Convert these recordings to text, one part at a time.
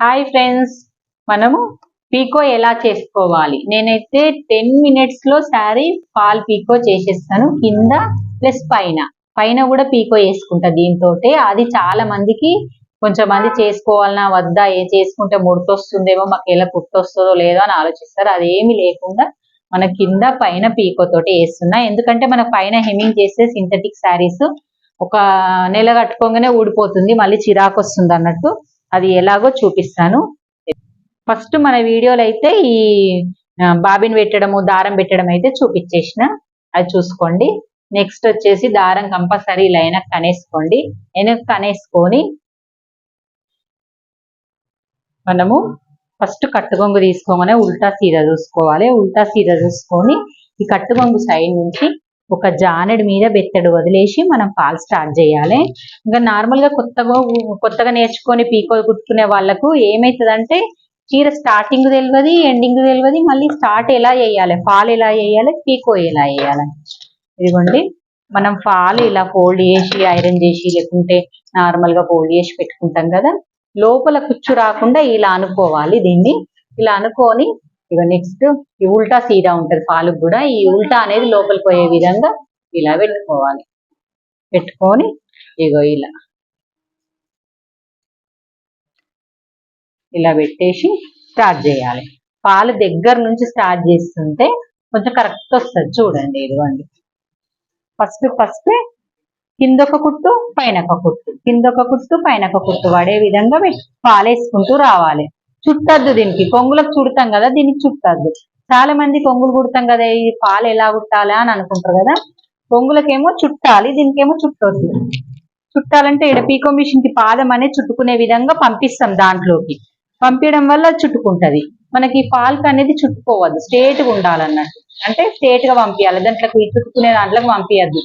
Hi friends మనము పీకో ఎలా చేసుకోవాలి? నేనైతే టెన్ మినిట్స్లో శారీ ఫాల్ పీకో చేసేస్తాను. కింద ప్లస్ పైన. పైన కూడా పీకో వేసుకుంటా దీంతో అది చాలా మందికి కొంచెం మంది చేసుకోవాలన్నా వద్దా ఏ చేసుకుంటే ముడతొస్తుందేమో మాకు ఎలా పుట్టొస్తుందో లేదో అని ఆలోచిస్తారు. అదేమి లేకుండా మన కింద పైన పీకో తోటి వేస్తున్నా. ఎందుకంటే మన పైన హెమింగ్ చేస్తే సింథటిక్ శారీస్ ఒక నెల కట్టుకోగానే ఊడిపోతుంది. మళ్ళీ చిరాకు వస్తుంది అన్నట్టు. అది ఎలాగో చూపిస్తాను. ఫస్ట్ మన వీడియోలో అయితే ఈ బాబిన్ పెట్టడము దారం పెట్టడం అయితే చూపించేసిన. అది చూసుకోండి. నెక్స్ట్ వచ్చేసి దారం కంపల్సరీ ఇలా వెనక్కి కనేసుకోండి. వెనక్కి కనేసుకొని మనము ఫస్ట్ కట్టుగొంగు తీసుకోగానే ఉల్టా సీర చూసుకోవాలి. ఉల్టా సీర చూసుకొని ఈ కట్టుగొంగు సైడ్ నుంచి ఒక జానెడు మీద బెత్తడు వదిలేసి మనం పాలు స్టార్ట్ చేయాలి. ఇంకా నార్మల్గా కొత్తగా కొత్తగా నేర్చుకొని పీకో కుట్టుకునే వాళ్ళకు ఏమవుతుందంటే చీర స్టార్టింగ్ తెలియదు ఎండింగ్ తెలియదు మళ్ళీ స్టార్ట్ ఎలా చేయాలి? ఫాల్ ఎలా చేయాలి? పీకో ఎలా చేయాలి? ఇదిగోండి. మనం ఫాల్ ఇలా ఫోల్డ్ చేసి ఐరన్ చేసి లేకుంటే నార్మల్గా ఫోల్డ్ చేసి పెట్టుకుంటాం కదా. లోపల కుచ్చు రాకుండా ఇలా అనుకోవాలి దీన్ని. ఇలా అనుకొని ఇక నెక్స్ట్ ఈ ఉల్టా సీదా ఉంటుంది పాలకు కూడా. ఈ ఉల్టా అనేది లోపలికి పోయే విధంగా ఇలా పెట్టుకోవాలి. పెట్టుకొని ఇగో ఇలా. ఇలా పెట్టేసి స్టార్ట్ చేయాలి. పాలు దగ్గర నుంచి స్టార్ట్ చేస్తుంటే కొంచెం కరెక్ట్ వస్తుంది చూడండి ఇదిగోండి. ఫస్ట్ ఫస్ట్ కింద ఒక కుట్టు పైన ఒక కుట్టు. కింద ఒక కుట్టు పైన ఒక కుట్టు. పడే విధంగా పాలేసుకుంటూ రావాలి. చుట్టద్దు దీనికి. కొంగులకు చుడతాం కదా దీనికి చుట్టద్దు. చాలా మంది కొంగులు కుడతాం కదా ఈ పాలు ఎలా కుట్టాలా అని అనుకుంటారు కదా. కొంగులకేమో చుట్టాలి దీనికేమో చుట్టొద్దు. చుట్టాలంటే ఇక్కడ పీకో మిషన్కి పాదం అనేది చుట్టుకునే విధంగా పంపిస్తాం దాంట్లోకి. పంపించడం వల్ల చుట్టుకుంటది. మనకి ఈ పాల్క్ అనేది చుట్టుకోవద్దు. స్ట్రేట్గా ఉండాలన్నట్టు. అంటే స్ట్రేట్గా పంపించాలి దాంట్లోకి చుట్టుకునే దాంట్లోకి పంపించద్దు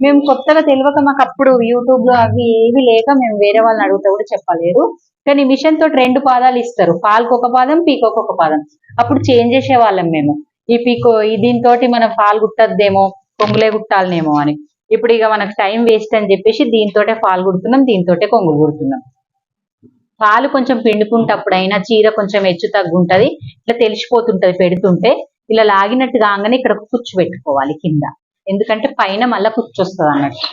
మేము కొత్తగా తెలియక మాకు అప్పుడు యూట్యూబ్లో అవి ఏవి లేక మేము వేరే వాళ్ళని అడుగుతా కూడా చెప్పలేరు కానీ మిషన్ తోటి రెండు పాదాలు ఇస్తారు. ఫాల్కి ఒక పాదం పీకోకి ఒక పాదం. అప్పుడు చేంజ్ చేసే వాళ్ళం మేము. ఈ పీకో ఈ దీంతోటి మనం పాలు కుట్టద్దేమో కొంగులే కుట్టాలనేమో అని. ఇప్పుడు ఇక మనకు టైం వేస్ట్ అని చెప్పేసి దీంతోటే పాలు కుడుతున్నాం దీంతోటే కొంగులు కుడుతున్నాం పాలు కొంచెం పిండుకుంటప్పుడైనా చీర కొంచెం హెచ్చు తగ్గుంటది ఇట్లా తెలిసిపోతుంటది పెడుతుంటే ఇలా లాగినట్టు కాగానే ఇక్కడ ఒక కుచ్చు పెట్టుకోవాలి కింద. ఎందుకంటే పైన మళ్ళా కుచ్చు వస్తుంది అన్నట్టు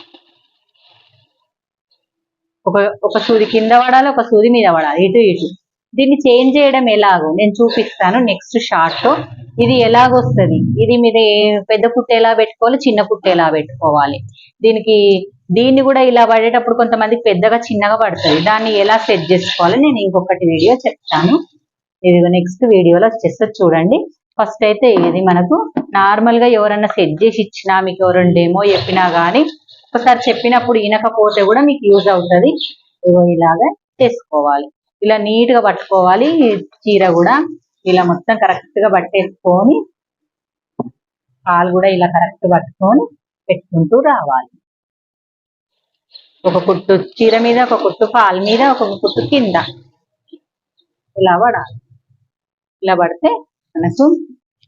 ఒక ఒక సూది కింద పడాలి ఒక సూది మీద పడాలి ఇటు ఇటు. దీన్ని చేంజ్ చేయడం ఎలాగో నేను చూపిస్తాను నెక్స్ట్ షార్ట్లో ఇది ఎలాగొస్తుంది? ఇది మీద పెద్ద పుట్ట ఎలా పెట్టుకోవాలి చిన్న పుట్ట ఎలా పెట్టుకోవాలి? దీనికి దీన్ని కూడా ఇలా పడేటప్పుడు కొంతమందికి పెద్దగా చిన్నగా పడుతుంది దాన్ని ఎలా సెట్ చేసుకోవాలి నేను ఇంకొకటి వీడియో చెప్తాను. ఇది నెక్స్ట్ వీడియోలో వచ్చేస్తుంది చూడండి. ఫస్ట్ అయితే ఇది మనకు నార్మల్గా ఎవరన్నా సెట్ చేసి ఇచ్చినా మీకు ఎవరు డేమో చెప్పినా కానీ ఒకసారి చెప్పినప్పుడు వినకపోతే కూడా మీకు యూజ్ అవుతుంది. ఇగో ఇలాగా చేసుకోవాలి. ఇలా నీట్గా పట్టుకోవాలి. చీర కూడా ఇలా మొత్తం కరెక్ట్గా పట్టేసుకొని పాలు కూడా ఇలా కరెక్ట్ పట్టుకొని పెట్టుకుంటూ రావాలి. ఒక కుట్టు చీర మీద ఒక కుట్టు పాలు మీద ఒక కుట్టు కింద ఇలా పడాలి. ఇలా పడితే మనకు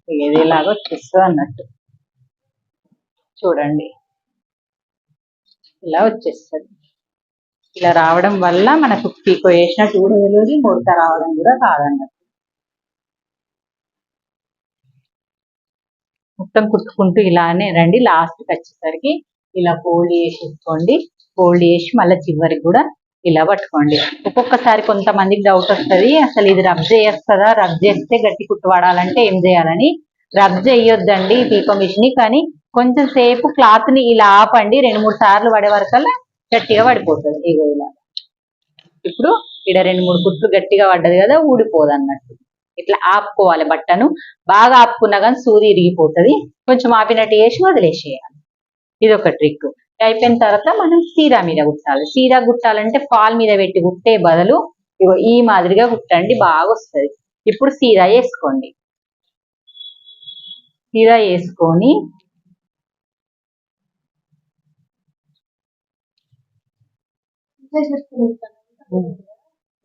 ఏది ఇలాగో వచ్చేస్తుంది అన్నట్టు. చూడండి. ఇలా వచ్చేస్తుంది. ఇలా రావడం వల్ల మనకు పీకో వేసినట్టు కూడా తెలియదు ముడత రావడం కూడా కాదన్నట్టు మొత్తం కుట్టుకుంటూ ఇలానే రండి. లాస్ట్ వచ్చేసరికి ఇలా ఫోల్డ్ చేసేసుకోండి ఫోల్డ్ చేసి మళ్ళీ చివరికి కూడా ఇలా పట్టుకోండి. ఒక్కొక్కసారి కొంతమందికి డౌట్ వస్తుంది. అసలు ఇది రబ్ చేస్తుందా? రబ్ చేస్తే గట్టి కుట్టు పడాలంటే ఏం చేయాలని? రబ్ చేయొద్దండి. పీకో మిషన్ కానీ కొంచెం సేపు క్లాత్ని ఇలా ఆపండి. రెండు మూడు సార్లు పడే వరకల్లా గట్టిగా పడిపోతుంది. ఇగో ఇలా. ఇప్పుడు ఇక్కడ రెండు మూడు కుట్లు గట్టిగా పడ్డది కదా ఊడిపోదు అన్నట్టు. ఇట్లా ఆపుకోవాలి బట్టను. బాగా ఆపుకున్నా కానీ సూది ఇరిగిపోతుంది. కొంచెం ఆపినట్టు వేసి వదిలేసేయాలి. ఇది ఒక ట్రిక్ అయిపోయిన తర్వాత మనం సీరా మీద కుట్టాలి. సీరా కుట్టాలంటే పాల్ మీద పెట్టి కుట్టే బదులు ఇగో ఈ మాదిరిగా కుట్టండి బాగా వస్తుంది. ఇప్పుడు సీరా వేసుకోండి. సీరా వేసుకొని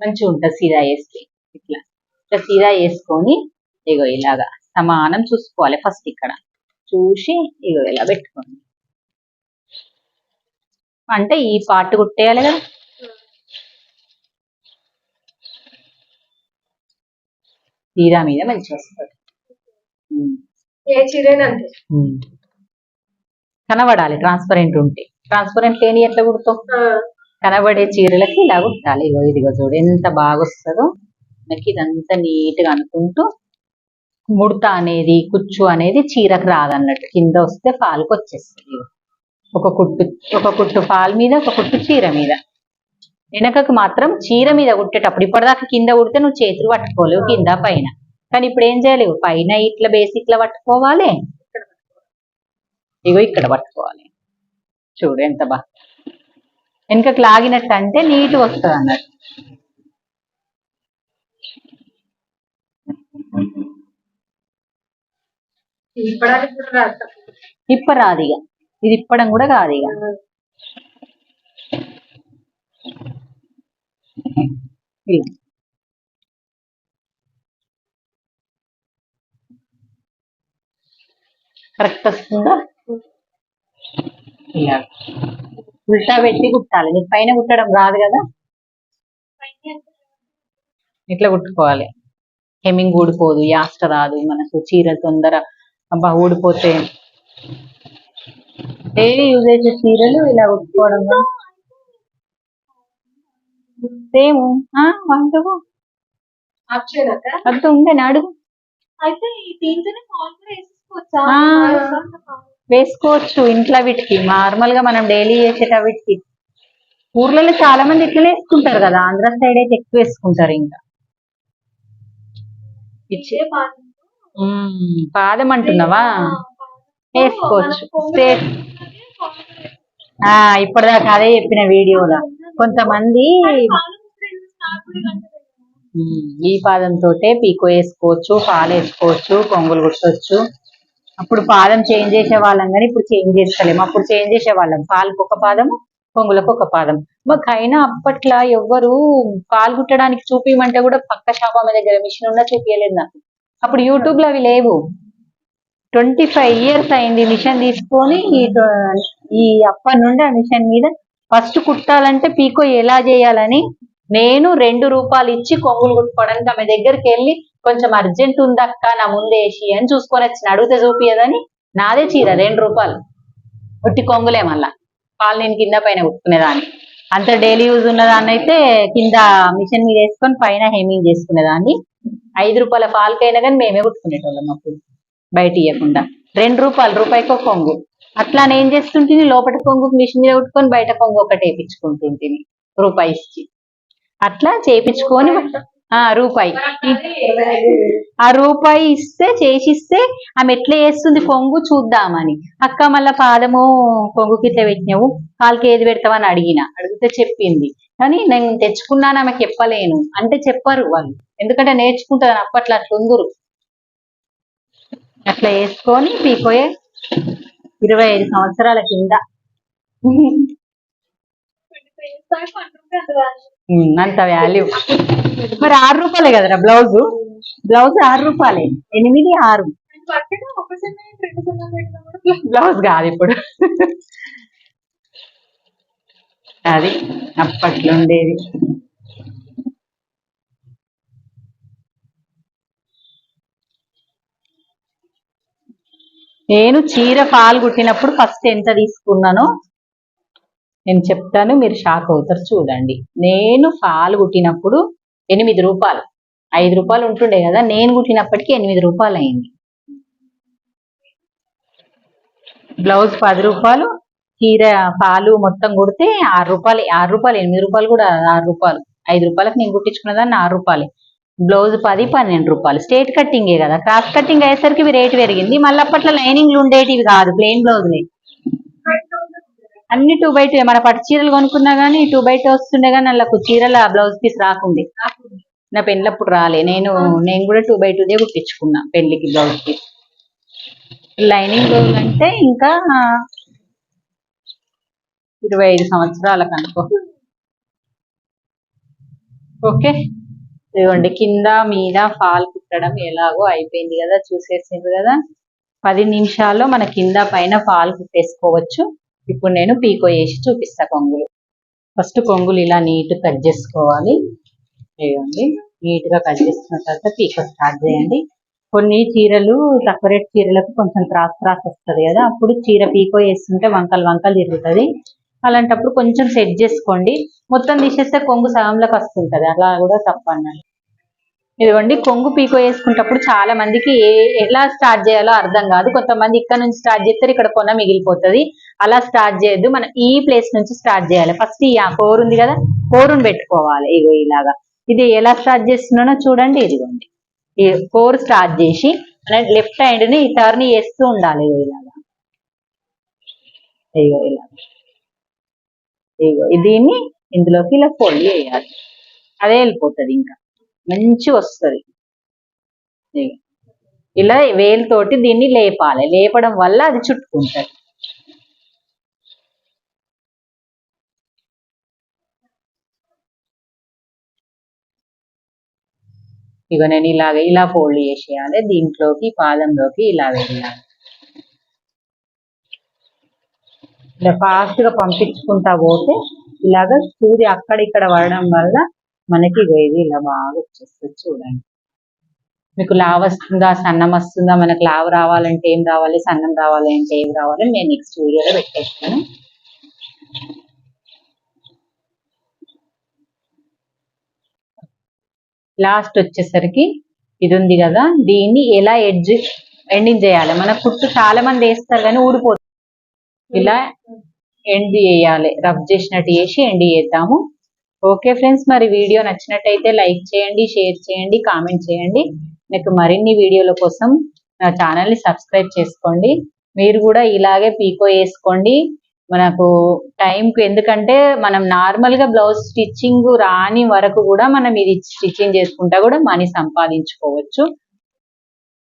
మంచిగా ఉంటుంది సీదా వేస్తే ఇట్లా. ఇట్లా సీదా వేసుకొని ఇగో ఇలాగా సమానం చూసుకోవాలి ఫస్ట్ ఇక్కడ. చూసి ఇగో ఇలా పెట్టుకోండి. అంటే ఈ పార్ట్ కుట్టేయాలి కదా? తీరా మీద మంచిగా వస్తుంది. కనబడాలి ట్రాన్స్పరెంట్ ఉంటే. ట్రాన్స్పరెంట్ లేని ఎట్లా కుడతాం కనబడే చీరలకి ఇలా కుట్టాలి. ఇగో ఇదిగో చూడు ఎంత బాగా వస్తుందో మనకి ఇదంతా నీట్గా అనుకుంటూ ముడత అనేది కుచ్చు అనేది చీరకు రాదన్నట్టు. కింద వస్తే ఫాల్కి వచ్చేస్తుంది. ఒక కుట్టు ఒక కుట్టు ఫాల్ మీద ఒక కుట్టు చీర మీద. వెనకకు మాత్రం చీర మీద కుట్టేటప్పుడు ఇప్పటిదాకా కింద కుడితే నువ్వు చేతులు పట్టుకోలేవు కింద పైన. కానీ ఇప్పుడు ఏం చేయలేవు? పైన ఇట్లా బేసిక్లా పట్టుకోవాలి. ఇగో ఇక్కడ పట్టుకోవాలి. చూడు ఎంత బాగా వెనకకు లాగినట్టు అంటే నీట్ వస్తుంది అన్నట్టు. రాదు ఇప్పరాదు ఇక. ఇది ఇప్పడం కూడా కాదు ఇక. కరెక్ట్ వస్తుందా? ఇలా ఉల్టా పెట్టి కుట్టాలి. నీకు పైన కుట్టడం రాదు కదా? ఇట్లా కుట్టుకోవాలి? హెమ్మింగ్ ఊడిపోదు యాస్ట రాదు మనకు చీర తొందర అబ్బా ఊడిపోతే. డైలీ యూజ్ చేసే చీరలు ఇలా కుట్టుకోవడం సేమ్ వంటకు? అర్థం ఉండే అడుగు. అయితే దీంతోనే ఫాల్ కూడా వేసేసుకోవచ్చా? ఆ. వేసుకోవచ్చు ఇంట్లో వీటికి. నార్మల్గా మనం డైలీ చేసేట వీటికి. ఊర్లలో చాలా మంది ఇట్లనే వేసుకుంటారు కదా. ఆంధ్ర సైడ్ అయితే ఎక్కువ వేసుకుంటారు ఇంకా. పాదం అంటున్నావా? వేసుకోవచ్చు. ఆ ఇప్పటిదాకా అదే చెప్పిన వీడియోలో. కొంతమంది ఈ పాదంతో పీకో వేసుకోవచ్చు పాలు వేసుకోవచ్చు కొంగులు కుట్టవచ్చు అప్పుడు పాదం చేంజ్ చేసే వాళ్ళం కానీ ఇప్పుడు చేంజ్ చేస్తలేము అప్పుడు చేంజ్ చేసే వాళ్ళం. పాలకు ఒక పాదము కొంగులకు ఒక పాదం. మాకు అయినా అప్పట్లో ఎవ్వరు పాలు కుట్టడానికి చూపించమంటే కూడా పక్క షాప్ ఆమె దగ్గర మిషన్ ఉన్నా చూపించలేదు నాకు. అప్పుడు యూట్యూబ్లో అవి లేవు. ట్వంటీ ఫైవ్ ఇయర్స్ అయింది మిషన్ తీసుకొని ఈ అప్ప ఈ అప్పటి నుండి ఆ మిషన్ మీద ఫస్ట్ కుట్టాలంటే పీకో ఎలా చేయాలని నేను రెండు రూపాయలు ఇచ్చి కొంగులు కుట్టుకోవడానికి ఆమె దగ్గరికి వెళ్ళి కొంచెం అర్జెంట్ ఉందక్క నా ముందేసి అని చూసుకొని వచ్చిన. అడిగితే చూపియదని నాదే చీర రెండు రూపాయలు. ఒట్టి కొంగులే మళ్ళా. పాలు నేను కింద పైన కుట్టుకునేదాన్ని. అంత డైలీ యూజ్ ఉన్నదాన్ని అయితే కింద మిషన్ మీద వేసుకొని పైన హెమింగ్ చేసుకునేదాన్ని. ఐదు రూపాయల పాలకైనా కానీ మేమే కుట్టుకునేటోళ్ళం అప్పుడు. బయట ఇవ్వకుండా రెండు రూపాయలు రూపాయికి ఒక కొంగు. అట్లా నేను చేస్తుంటుంది లోపల కొంగు మిషన్ మీద కుట్టుకొని బయట కొంగు ఒకటి వేయించుకుంటుంటిని రూపాయి ఇచ్చి. అట్లా చేపించుకొని రూపాయి. ఆ రూపాయి ఇస్తే చేసిస్తే ఆమె ఎట్లా చేస్తుంది? కొంగు చూద్దామని. అక్క మళ్ళా పాదము కొంగుకి ఇట్లా పెట్టినావు కాలుకి ఏది పెడతావని అడిగిన. అడిగితే చెప్పింది. కానీ నేను తెచ్చుకున్నాను ఆమె చెప్పలేను. అంటే చెప్పరు వాళ్ళు. ఎందుకంటే నేర్చుకుంటారు అప్పట్లో అట్లా అట్లా వేసుకొని పీకోయే ఇరవై ఐదు సంవత్సరాల కింద. అంత వాల్యూ మరి ఆరు రూపాయలే కదరా బ్లౌజ్? బ్లౌజ్ ఆరు రూపాయలే. ఎనిమిది ఆరు. బ్లౌజ్ కాదు ఇప్పుడు. అది అప్పట్లో ఉండేది. నేను చీర పాలు కుట్టినప్పుడు ఫస్ట్ ఎంత తీసుకున్నానో నేను చెప్తాను మీరు షాక్ అవుతారు చూడండి. నేను పాలు కుట్టినప్పుడు ఎనిమిది రూపాయలు. ఐదు రూపాయలు ఉంటుండే కదా నేను కుట్టినప్పటికీ ఎనిమిది రూపాయలు అయింది. బ్లౌజ్ పది రూపాయలు చీర పాలు మొత్తం కుడితే ఆరు రూపాయలు ఆరు రూపాయలు ఎనిమిది రూపాయలు కూడా ఆరు రూపాయలు. ఐదు రూపాయలకు నేను కుట్టించుకున్న దాన్ని ఆరు రూపాయలు. బ్లౌజ్ పది పన్నెండు రూపాయలు. స్టేట్ కట్టింగే కదా క్రాస్ కట్టింగ్ అయ్యేసరికి రేటు పెరిగింది. మళ్ళీ అప్పట్లో లైనింగ్లు ఉండేటివి కాదు ప్లెయిన్ బ్లౌజ్లే. అన్ని టూ బై టూ మన పట్టు చీరలు కొనుక్కున్నా గానీ టూ బై టూ వస్తుండే కానీ నాకు చీరల బ్లౌజ్ పీస్ రాకుంది నా పెళ్ళప్పుడు రాలే. నేను నేను కూడా టూ బై టూదే కుట్టించుకున్నా పెళ్ళికి బ్లౌజ్ పీస్ లైనింగ్ అంటే ఇంకా ఇరవై ఐదు సంవత్సరాలకు అనుకో ఓకే? ఇదిగోండి కింద మీద ఫాల్ కుట్టడం ఎలాగో అయిపోయింది కదా చూసేసింది కదా. పది నిమిషాల్లో మన కింద పైన ఫాల్ కుట్టేసుకోవచ్చు. ఇప్పుడు నేను పీకో వేసి చూపిస్తా కొంగులు. ఫస్ట్ కొంగులు ఇలా నీట్ కట్ చేసుకోవాలి. చేయండి నీట్గా కట్ చేసుకున్న తర్వాత పీకో స్టార్ట్ చేయండి. కొన్ని చీరలు తక్కువ రేట్ చీరలకు కొంచెం క్రాస్ క్రాస్ వస్తుంది కదా అప్పుడు చీర పీకో వేస్తుంటే వంకలు వంకలు తిరుగుతుంది. అలాంటప్పుడు కొంచెం సెట్ చేసుకోండి. మొత్తం తీసేస్తే కొంగు సగంలోకి వస్తుంటుంది అలా కూడా తప్పన్నాను ఇదిగోండి కొంగు పీకో వేసుకుంటప్పుడు చాలా మందికి ఏ ఎలా స్టార్ట్ చేయాలో అర్థం కాదు. కొంతమంది ఇక్కడ నుంచి స్టార్ట్ చేస్తారు ఇక్కడ కొన మిగిలిపోతుంది. అలా స్టార్ట్ చేయొద్దు. మనం ఈ ప్లేస్ నుంచి స్టార్ట్ చేయాలి. ఫస్ట్ ఈ కోర్ ఉంది కదా కోరును పెట్టుకోవాలి. ఇగో ఇలాగా. ఇది ఎలా స్టార్ట్ చేస్తున్నానో చూడండి ఇదిగోండి. ఈ కోర్ స్టార్ట్ చేసి లెఫ్ట్ హ్యాండ్ని టర్న్ చేస్తూ ఉండాలి ఇగో ఇలాగా. ఇగో ఇలాగా. ఇగో దీన్ని ఇందులోకి ఇలా ఫోల్డ్ చేయాలి. అదే వెళ్ళిపోతుంది ఇంకా. మంచి వస్తుంది. ఇలా వేలుతోటి దీన్ని లేపాలి. లేపడం వల్ల అది చుట్టుకుంటది. ఇక నేను ఇలాగ ఇలా ఫోల్డ్ చేసేయాలి. దీంట్లోకి పాదంలోకి ఇలా వెళ్ళాలి. ఇలా ఫాస్ట్గా పంపించుకుంటా పోతే ఇలాగ సూది అక్కడ ఇక్కడ పడడం వల్ల మనకి ఇది ఇలా బాగా వచ్చేస్తుంది చూడండి. మీకు లావ్ వస్తుందా సన్నం వస్తుందా మనకు లావ్ రావాలంటే ఏం రావాలి సన్నం రావాలంటే ఏం రావాలి నేను నెక్స్ట్ వీడియోలో పెట్టేస్తాను. లాస్ట్ వచ్చేసరికి ఇది ఉంది కదా. దీన్ని ఎలా ఎడ్జ్ ఎండింగ్ చేయాలి? మన కుట్టు చాలా మంది వేస్తారు కానీ ఊడిపోతుంది ఇలా ఎండ్ చేయాలి. రబ్ చేసినట్టు చేసి ఎండ్ చేద్దాము. ఓకే ఫ్రెండ్స్ మరి వీడియో నచ్చినట్టయితే లైక్ చేయండి షేర్ చేయండి కామెంట్ చేయండి. మీకు మరిన్ని వీడియోల కోసం నా ఛానల్ని సబ్స్క్రైబ్ చేసుకోండి. మీరు కూడా ఇలాగే పీకో వేసుకోండి. మనకు టైంకు ఎందుకంటే మనం నార్మల్గా బ్లౌజ్ స్టిచ్చింగ్ రాని వరకు కూడా మనం ఇది స్టిచ్చింగ్ చేసుకుంటా కూడా మనీ సంపాదించుకోవచ్చు.